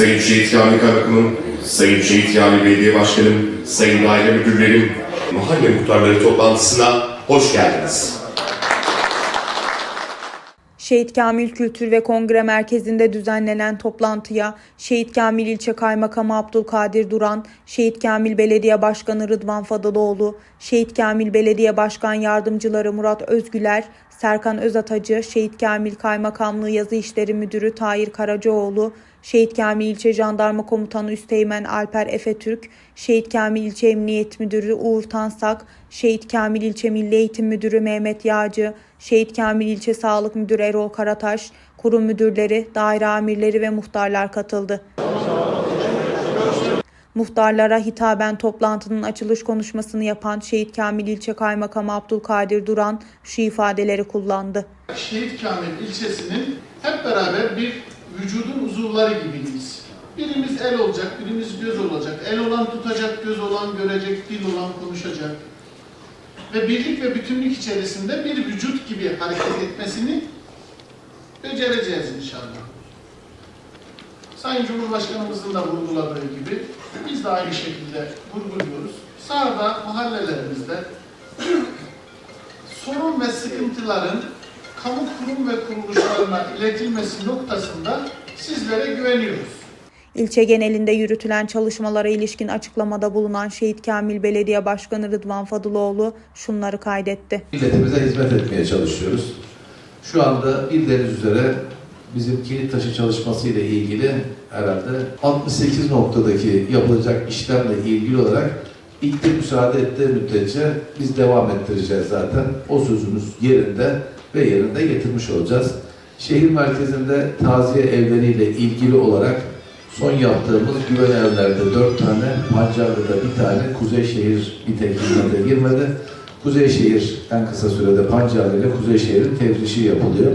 Sayın Şehit Kamil Karakum'un, Sayın Şehit Kamil Belediye Başkanım, Sayın Daire Müdürlerim, mahalle muhtarları toplantısına hoş geldiniz. Şehit Kamil Kültür ve Kongre Merkezi'nde düzenlenen toplantıya Şehit Kamil İlçe Kaymakamı Abdülkadir Duran, Şehit Kamil Belediye Başkanı Rıdvan Fadıloğlu, Şehit Kamil Belediye Başkan Yardımcıları Murat Özgüler, Serkan Özatacı, Şehit Kamil Kaymakamlığı Yazı İşleri Müdürü Tahir Karacaoğlu, Şehit Kamil İlçe Jandarma Komutanı Üsteğmen Alper Efe Türk, Şehit Kamil İlçe Emniyet Müdürü Uğur Tansak, Şehit Kamil İlçe Milli Eğitim Müdürü Mehmet Yağcı, Şehit Kamil İlçe Sağlık Müdürü Erol Karataş, kurum müdürleri, daire amirleri ve muhtarlar katıldı. Muhtarlara hitaben toplantının açılış konuşmasını yapan Şehit Kamil İlçe Kaymakamı Abdülkadir Duran şu ifadeleri kullandı. Şehit Kamil ilçesinin hep beraber bir vücudun uzuvları gibiyiz. Birimiz el olacak, birimiz göz olacak. El olan tutacak, göz olan görecek, dil olan konuşacak. Ve birlik ve bütünlük içerisinde bir vücut gibi hareket etmesini becereceğiz inşallah. Sayın Cumhurbaşkanımızın da vurguladığı gibi biz de aynı şekilde vurguluyoruz. Sağda mahallelerimizde sorun ve sıkıntıların kamu kurum ve kuruluşlarına iletilmesi noktasında sizlere güveniyoruz. İlçe genelinde yürütülen çalışmalara ilişkin açıklamada bulunan Şehit Kamil Belediye Başkanı Rıdvan Fadıloğlu şunları kaydetti. milletimize hizmet etmeye çalışıyoruz. Şu anda bildiğiniz üzere bizim kilit taşı çalışması ile ilgili herhalde 68 noktadaki yapılacak işlemle ilgili olarak iklim müsaade ettiği müddetçe biz devam ettireceğiz zaten. O sözümüz yerinde ve yerinde getirmiş olacağız. Şehir merkezinde taziye evleriyle ilgili olarak son yaptığımız güven evlerde 4 tane, Pancarlı'da bir tane, Kuzeyşehir bir tek hizmete girmedi. Kuzeyşehir en kısa sürede Pancarlı ile Kuzeyşehir'in tefrişi yapılıyor.